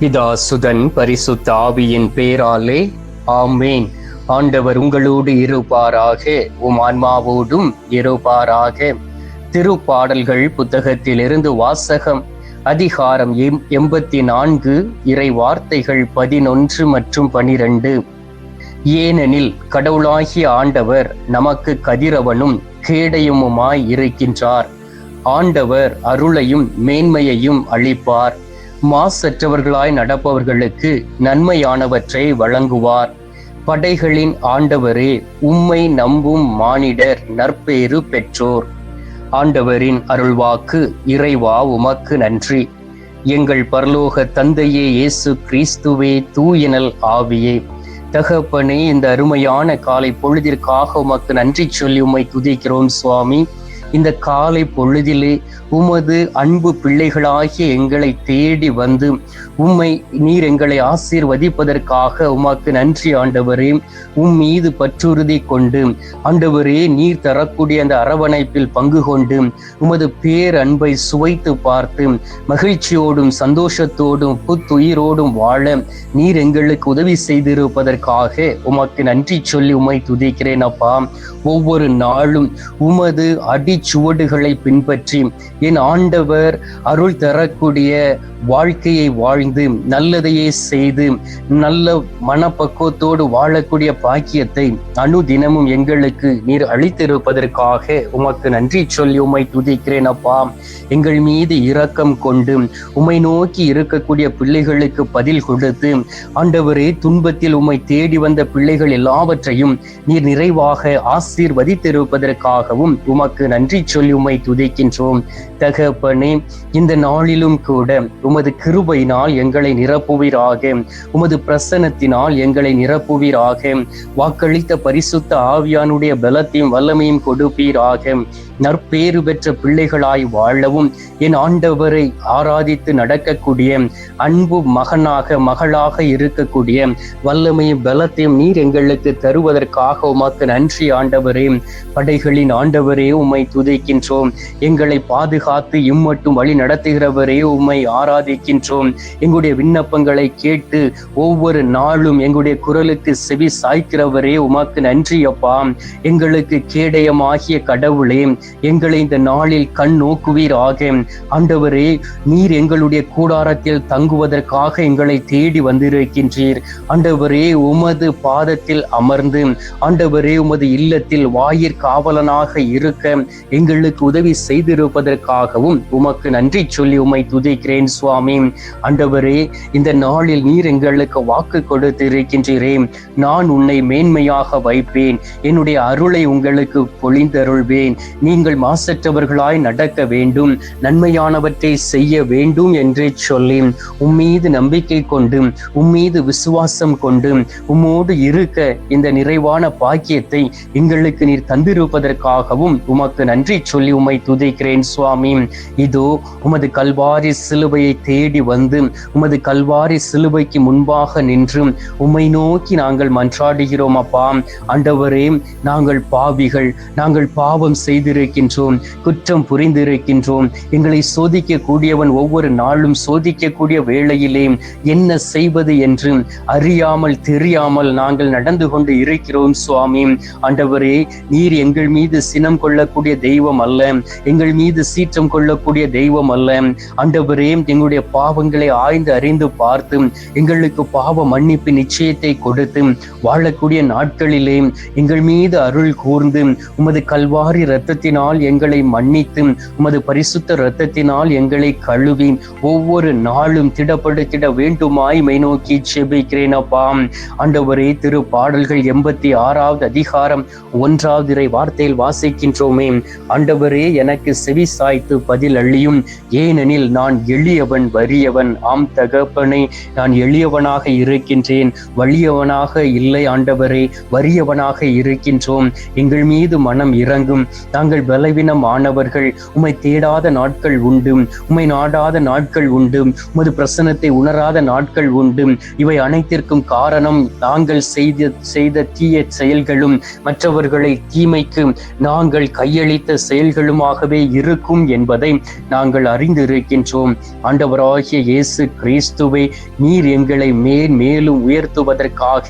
பிதா சுதன் பரிசுத்த ஆவியின் பேராலே ஆமேன். ஆண்டவர் உங்களோடு இருப்பாராக உம் ஆன்மாவோடும் இருப்பாராக. திருப்பாடல்கள் புத்தகத்திலிருந்து வாசகம் அதிகாரம் எம் எண்பத்தி நான்கு இறை வார்த்தைகள் பதினொன்று மற்றும் பனிரெண்டு. ஏனெனில் கடவுளாகிய ஆண்டவர் நமக்கு கதிரவனும் கேடயமுமாய் இருக்கின்றார். ஆண்டவர் அருளையும் மேன்மையையும் அளிப்பார். மாசற்றவர்களாய் நடப்பவர்களுக்கு நன்மையானவற்றை வழங்குவார். படைகளின் ஆண்டவரே உம்மை நம்பும் மானிடர் நற்பேறு பெற்றோர். ஆண்டவரின் அருள்வாக்கு இறைவா உமக்கு நன்றி. எங்கள் பரலோக தந்தையே இயேசு கிறிஸ்துவே தூயனல் ஆவியே. தகப்பனே இந்த அருமையான காலை பொழுதிற்காக உமக்கு நன்றி சொல்லி உம்மை துதிக்கிறோம் சுவாமி. இந்த காலை பொழுதிலே உமது அன்பு பிள்ளைகளாகிய எங்களை தேடி வந்து உம்மை நீர் எங்களை ஆசீர்வதிப்பதற்காக உமக்கு நன்றி ஆண்டவரே. உம் மீது பற்றுறுதி கொண்டு ஆண்டவரே நீர் தரக்கூடிய அந்த அரவணைப்பில் பங்கு கொண்டு உமது பேர் அன்பை சுவைத்து பார்த்து மகிழ்ச்சியோடும் சந்தோஷத்தோடும் புத்துயிரோடும் வாழ நீர் எங்களுக்கு உதவி செய்திருப்பதற்காக உமக்கு நன்றி சொல்லி உம்மை துதிக்கிறேன் அப்பா. ஒவ்வொரு நாளும் உமது அடி சுவடுகளை பின்பற்றி என் ஆண்டவர் அருள் தரக்கூடிய வாழ்க்கையை வாழ்ந்து நல்லதையே செய்து நல்ல மனப்பக்குவத்தோடு வாழக்கூடிய பாக்கியத்தை அனுதினமும் எங்களுக்கு நீர் அளித்திருப்பதற்காக உமக்கு நன்றி சொல்லி உமை துதிக்கிறேன் அப்பா. எங்கள் மீது இரக்கம் கொண்டு உமை நோக்கி இருக்கக்கூடிய பிள்ளைகளுக்கு பதில் கொடுத்து ஆண்டவரே துன்பத்தில் உம்மை தேடி வந்த பிள்ளைகள் எல்லாவற்றையும் நீர் நிறைவாக ஆசீர்வதித்திருப்பதற்காகவும் உமக்கு நன்றி சொல்லி உமை துதிக்கின்றோம். தகப்பனே இந்த நாளிலும் கூட உமது கிருபையினால் எங்களை நிரப்புவீராக. உமது பிரசனத்தினால் எங்களை நிரப்புவீராக. வாக்களித்த பரிசுத்த ஆவியானுடைய பலத்தையும் வல்லமையும் கொடுப்பீராக. நற்பேறு பெற்ற பிள்ளைகளாய் வாழவும் என் ஆண்டவரை ஆராதித்து நடக்கக்கூடிய அன்பு மகனாக மகளாக இருக்கக்கூடிய வல்லமையும் பலத்தையும் நீர் எங்களுக்கு தருவதற்காக உமக்கு நன்றி ஆண்டவரே. படைகளின் ஆண்டவரே உம்மை துதிக்கின்றோம். எங்களை பாதுகாத்து இம்மட்டும் வழி நடத்துகிறவரே உம்மை ஆராதிக்கின்றோம். எங்களுடைய விண்ணப்பங்களை கேட்டு ஒவ்வொரு நாளும் எங்களுடைய குரலுக்கு செவி சாய்க்கிறவரே உமக்கு நன்றி அப்பா. எங்களுக்கு கேடயமாகிய கடவுளே எங்களை இந்த நாளில் கண் நோக்குவீராக ஆண்டவரே நீர் எங்களுடைய கூடாரத்தில் தங்குவதற்காக எங்களை தேடி வந்திருக்கின்றீர். ஆண்டவரே உமது பாதத்தில் அமர்ந்து ஆண்டவரே உமது இல்லத்தில் வாயிற் காவலனாக இருக்க எங்களுக்கு உதவி செய்திருப்பதற்காகவும் உமக்கு நன்றி சொல்லி உமை துதிக்கிறேன் சுவாமி. ஆண்டவரே இந்த நாளில் நீர் எங்களுக்கு வாக்கு கொடுத்திருக்கின்றீரே. நான் உன்னை மேன்மையாக வைப்பேன். என்னுடைய அருளை உங்களுக்கு பொழிந்தருள்வேன். நீ நீங்கள் மாசற்றவர்களாய் நடக்க வேண்டும் நன்மையானவற்றை செய்ய வேண்டும் என்று சொல்லி உம்மீது நம்பிக்கை கொண்டு உம்மீது விசுவாசம் கொண்டு உம்மோடு இருக்க இந்த நிறைவான பாக்கியத்தை எங்களுக்கு நீர் தந்திருப்பதற்காகவும் உமக்கு நன்றி சொல்லி உம்மை துதிக்கிறேன் சுவாமி. இதோ உமது கல்வாரி சிலுவையை தேடி வந்து உமது கல்வாரி சிலுவைக்கு முன்பாக நின்று உம்மை நோக்கி நாங்கள் மன்றாடுகிறோம் அப்பா. ஆண்டவரே நாங்கள் பாவிகள் நாங்கள் பாவம் இருக்கின்றோம் குற்றம் புரிந்திருக்கின்றோம் எங்களை சோதிக்க கூடியவன் ஒவ்வொரு நாளும் சோதிக்கக்கூடிய வேளையிலே என்ன செய்வது என்று அறியாமல் தெரியாமல் நாங்கள் நடந்து கொண்டு இருக்கிறோம் சுவாமி. ஆண்டவரே நீர் எங்கள் மீது சினம் கொள்ளக்கூடிய தெய்வம் அல்ல. எங்கள் மீது சீற்றம் கொள்ளக்கூடிய தெய்வம் அல்ல. ஆண்டவரே எங்களுடைய பாவங்களை ஆய்ந்து அறிந்து பார்த்து எங்களுக்கு பாவ மன்னிப்பு நிச்சயத்தை கொடுத்து வாழக்கூடிய நாட்களிலே எங்கள் மீது அருள் கூர்ந்து உமது கல்வாரி ரத்தத்தினால் எங்களை மன்னித்து உமது பரிசுத்த ரத்தத்தினால் எங்களை கழுவி ஒவ்வொரு நாளும் திடப்படுத்திட வேண்டுமாய் மை நோக்கி செபிக்கிறேன் அப்பா. ஆண்டவரே திரு பாடல்கள் எண்பத்தி ஆறாவது அதிகாரம் ஒன்றாவது இறை வார்த்தையில் வாசிக்கின்றோமே. ஆண்டவரே எனக்கு செவி சாய்த்து பதில் அள்ளியும். ஏனெனில் நான் எளியவன் வறியவன் ஆம் தகப்பனை நான் எளியவனாக இருக்கின்றேன். வலியவனாக இல்லை ஆண்டவரே வறியவனாக இருக்கின்றோம். எங்கள் மீது மனம் இறங்கும். நாங்கள் பலவீனம் ஆனவர்கள் உமை தேடாத நாட்கள் உண்டு உமை நாடாத நாட்கள் உண்டு உமது பிரசனத்தை உணராத நாட்கள் உண்டு. இவை அனைத்திற்கும் காரணம் நாங்கள் செய்த செய்த தீய செயல்களும் மற்றவர்களை தீமைக்கு நாங்கள் கையளித்த செயல்களுமாகவே இருக்கும் என்பதை நாங்கள் அறிந்திருக்கின்றோம். ஆண்டவராகிய இயேசு கிறிஸ்துவை நீர் எங்களை மேல் மேலும் உயர்த்துவதற்காக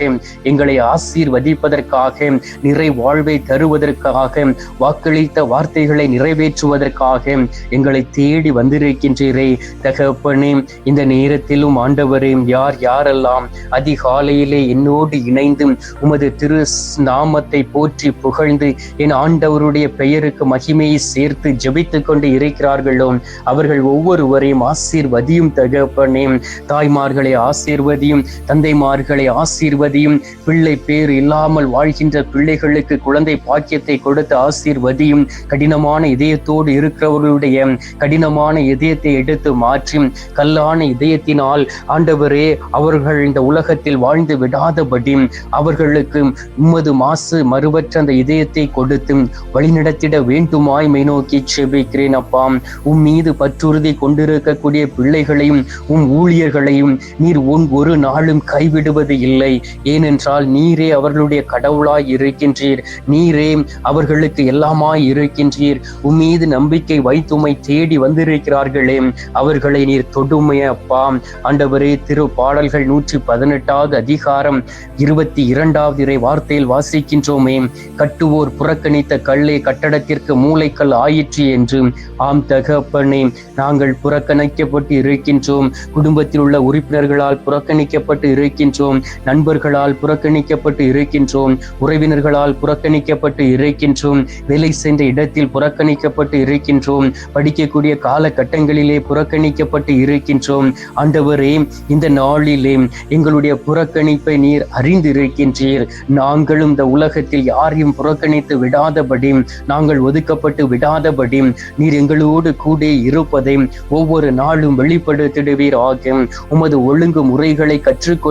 எங்களை ஆசீர்வதிப்பதற்காக நிறை வாழ்வை தருவதற்காக வாக்களித்த வார்த்தைகளை நிறைவேற்றுவதற்காக எங்களை தேடி வந்திருக்கின்றீரே. தகப்பனே இந்த நேரத்திலும் ஆண்டவரே யார் யாரெல்லாம் அதிகாலையிலே என்னோடு இணைந்து உமது திரு நாமத்தை போற்றி புகழ்ந்து என் ஆண்டவருடைய பெயருக்கு மகிமையை சேர்த்து ஜெபித்துக் கொண்டு இருக்கிறார்களோ அவர்கள் ஒவ்வொருவரையும் ஆசீர்வதியும் தகப்பனே. தாய்மார்களை ஆசீர்வதியும் தந்தைமார்களை ஆசீர்வதியும் பிள்ளை பேர் இல்லாமல் வாழ்கின்ற பிள்ளைகளுக்கு குழந்தை பாக்கியத்தை கொடுத்து ஆசீர்வதியும் கடினமான இதயத்தோடு இருக்கிறவர்களுடைய கடினமான இதயத்தை எடுத்து மாற்றி கல்லான இதயத்தினால் ஆண்டவரே அவர்கள் இந்த உலகத்தில் வாழ்ந்து விடாதபடி அவர்களுக்கு உமது மாசு மறுவற்ற அந்த இதயத்தை கொடுத்து வழிநடத்திட வேண்டுமாய் மை நோக்கி செபிக்கிறேன் அப்பா. உம் மீது பற்றுறுதி கொண்டிருக்கக்கூடிய பிள்ளைகளையும் உம் ஊழியர்களையும் நீர் உன் ஒரு நாளும் கைவிடுவது இல்லை. ஏனென்றால் நீரே அவர்களுடைய கடவுளாய் இருக்கின்றீர். நீரே அவர்களுக்கு எல்லாமாய் இரு வைத்திருக்கின்றீர் உம்மீது நம்பிக்கை வைத்து வைத்துமை தேடி வந்திருக்கிறார்களே. அவர்களை நீர் தொடுமைய அப்பா. ஆண்டவரே திரு பாடல்கள் நூற்றி பதினெட்டாவது அதிகாரம் இருபத்தி இரண்டாவது இறை வார்த்தையில் வாசிக்கின்றோமே. கட்டுவோர் புறக்கணித்த கல்லை கட்டடத்திற்கு மூளைக்கல் ஆயிற்று என்று. ஆம் தகப்பனே நாங்கள் புறக்கணிக்கப்பட்டு இருக்கின்றோம். குடும்பத்தில் உள்ள உறுப்பினர்களால் புறக்கணிக்கப்பட்டு இருக்கின்றோம். நண்பர்களால் புறக்கணிக்கப்பட்டு இருக்கின்றோம். உறவினர்களால் புறக்கணிக்கப்பட்டு இருக்கின்றோம். வேலை சென்ற இடத்தில் புறக்கணிக்கப்பட்டு இருக்கின்றோம். படிக்கக்கூடிய காலகட்டங்களிலே புறக்கணிக்கப்பட்டு இருக்கின்றோம். ஆண்டவரே இந்த நாளிலே எங்களுடைய புறக்கணிப்பை நீர் அறிந்திருக்கின்றீர். நாங்களும் இந்த உலகத்தில் யாரையும் புறக்கணித்து விடாதபடி நாங்கள் ஒதுக்கப்பட்டு விடாதபடி நீர் எங்களோடு கூட இருப்பதை ஒவ்வொரு நாளும் வெளிப்படுத்திடுவீர் ஆகும் உமது ஒழுங்கு முறைகளை கற்றுக்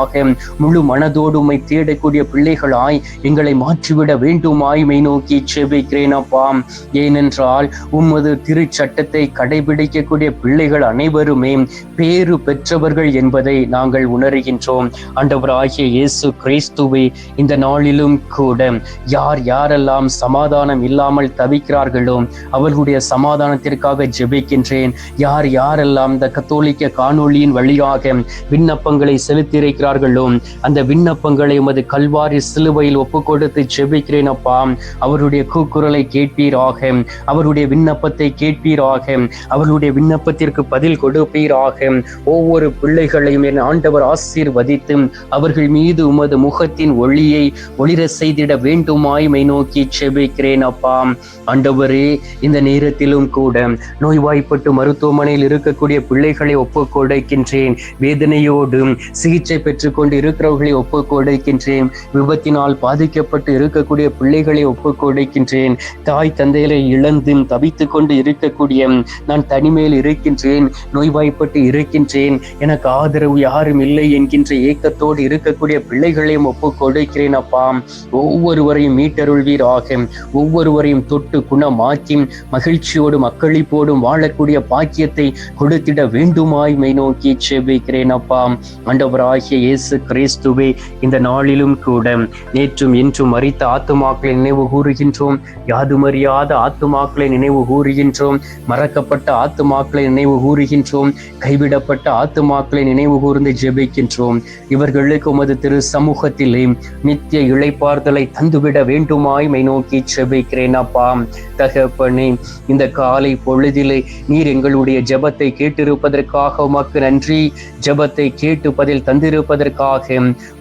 ஆகும் முழு மனதோடு உம்மை தேடக்கூடிய பிள்ளைகளாய் எங்களை மாற்றிவிட வேண்டுமாய் மை நோக்கி செபிக்கிறேன். அப்பா ஏனென்றால் உமது திருச்சட்டத்தை கடைபிடிக்கக்கூடிய பிள்ளைகள் அனைவருமே பேறு பெற்றவர்கள் என்பதை நாங்கள் உணர்கின்றோம். ஆண்டவராகிய இயேசு கிறிஸ்துவை இந்த நாளிலும் கூட யார் யாரெல்லாம் சமாதானம் இல்லாமல் தவிக்கிறார்களோ அவர்களுடைய சமாதானத்திற்காக ஜெபிக்கின்றேன். யார் யாரெல்லாம் இந்த கத்தோலிக்க காணொளியின் வழியாக விண்ணப்பங்களை செலுத்தியிருக்கிறார்களோ அந்த விண்ணப்பங்களை உமது கல்வாரி சிலுவையில் ஒப்பு கொடுத்து ஜெபிக்கிறேன் அப்பா. அவருடைய கூக்குரலை கேட்பீராக. அவருடைய விண்ணப்பத்தை கேட்பீராக. அவர்களுடைய விண்ணப்பத்திற்கு பதில் கொடுப்பீராக. ஒவ்வொரு பிள்ளைகளையும் என் ஆண்டவர் ஆசீர்வதித்து அவர்கள் மீது உமது முகத்தின் ஒளியை ஒளிர செய்திட வேண்டுமாய் மை நோக்கி செபிக்கிறேன் அப்பா. ஆண்டவரே இந்த நேரத்திலும் கூட நோய்வாய்ப்பட்டு மருத்துவமனையில் இருக்கக்கூடிய பிள்ளைகளை ஒப்புக்கொடுக்கின்றேன் வேதனையோடு சிகிச்சை பெற்றுக்கொண்டு இருக்கிறவர்களை ஒப்புக்கொடுக்கின்றேன் விபத்தினால் பாதிக்கப்பட்டு இருக்கக்கூடிய பிள்ளைகளை ஒப்புக்கொடுக்கின்றேன் தாய் தந்தையரை இழந்து தவித்துக் கொண்டு இருக்கக்கூடிய நான் தனிமையில் இருக்கின்றேன் நோய்வாய்ப்பட்டு இருக்கின்றேன் எனக்கு ஆதரவு யாரும் இல்லை என்கின்ற ஏக்கத்தோடு இருக்கக்கூடிய பிள்ளைகளையும் ஒப்புக் கொடுக்கிறேன் அப்பா. ஒவ்வொருவரையும் மீட்டருள்வீராக. ஒவ்வொருவரையும் தொட்டு குணமாக்கி மகிழ்ச்சியோடும் அக்களிப்போடும் வாழக்கூடிய பாக்கியத்தை கொடுத்திட வேண்டுமாய் மை நோக்கி செபிக்கிறேன் அப்பா. ஆண்டவராகிய இயேசு கிறிஸ்துவே இந்த நாளிலும் கூட நேற்றும் இன்றும் மறித்த ஆத்துமாக்களை நினைவு கூறுகின்றோம். யாதுமறியாத ஆத்துமாக்களை நினைவு கூறுகின்றோம். மறக்கப்பட்ட ஆத்துமாக்களை நினைவு கூறுகின்றோம். கைவிடப்பட்ட ஆத்துமாக்களை நினைவு கூர்ந்து ஜெபிக்கின்றோம். இவர்களுக்கு உமது திரு சமூகத்திலே நித்திய இழைப்பார்தலை தந்துவிட வேண்டுமாய் மை நோக்கி ஜெபிக்கிறேன் அப்பா. தகப்பனே இந்த காலை பொழுதிலே நீர் எங்களுடைய ஜெபத்தை கேட்டிருப்பதற்காக உமக்கு நன்றி. ஜெபத்தை கேட்டு பதில் தந்திருப்பதற்காக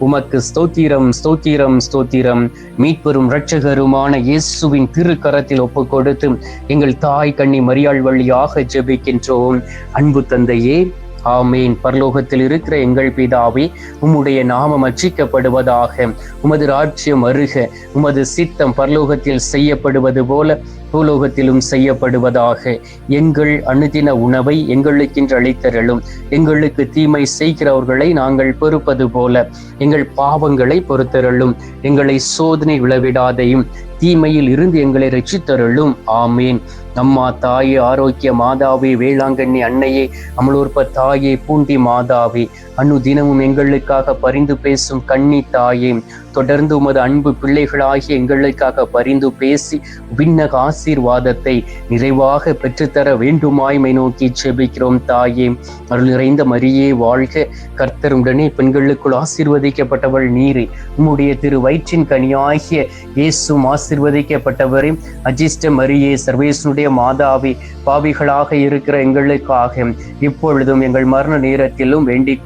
உமக்கு ஸ்தோத்திரம் ஸ்தோத்திரம் ஸ்தோத்திரம். மீட்பெரும் இரட்சகருமான இயேசுவின் திருக்கரத்தில் ஒப்பு கொடுத்து எங்கள் தாய் கண்ணி மரியாள் வழியாக ஜெபிக்கின்றோம். அன்பு தந்தையே ஆமேன். பரலோகத்தில் இருக்கிற எங்கள் பிதாவே உம்முடைய நாமம் அச்சிக்கப்படுவதாக உமது ராஜ்யம் அருக உமது சித்தம் பரலோகத்தில் செய்யப்படுவது போல பூலோகத்திலும் செய்யப்படுவதாக. எங்கள் அணுதின உணவை எங்களுக்கென்று அளித்தரலும் எங்களுக்கு தீமை செய்கிறவர்களை நாங்கள் பொறுப்பது போல. எங்கள் பாவங்களை பொறுத்தரலும் எங்களை சோதனை விளவிடாதையும் தீமையில் இருந்து எங்களை ரட்சித்தருளும். ஆமேன். அம்மா தாயே ஆரோக்கிய மாதாவே வேளாங்கண்ணி அன்னையே அமலோற்ப தாயே பூண்டி மாதாவே அனுதினமும் எங்களுக்காக பரிந்து பேசும் கண்ணி தாயே தொடர்ந்து உமது அன்பு பிள்ளைகளாகிய எங்களுக்காக பரிந்து பேசி விண்ணக ஆசீர்வாதத்தை நிறைவாக பெற்றுத்தர வேண்டுமாய்மை நோக்கி செபிக்கிறோம் தாயே. அருள் நிறைந்த மரியே வாழ்க. கர்த்தருடனே பெண்களுக்குள் ஆசீர்வதிக்கப்பட்டவள் நீரே. உம்முடைய திரு வயிற்றின் கனியாகிய இயேசும் ஆசீர்வதிக்கப்பட்டவரே. அஜிஷ்ட மரியே சர்வேசனுடைய மாதாவி பாவிகளாக இருக்கிற எங்களுக்காக இப்பொழுதும் எங்கள் மரண நேரத்திலும் வேண்டிக்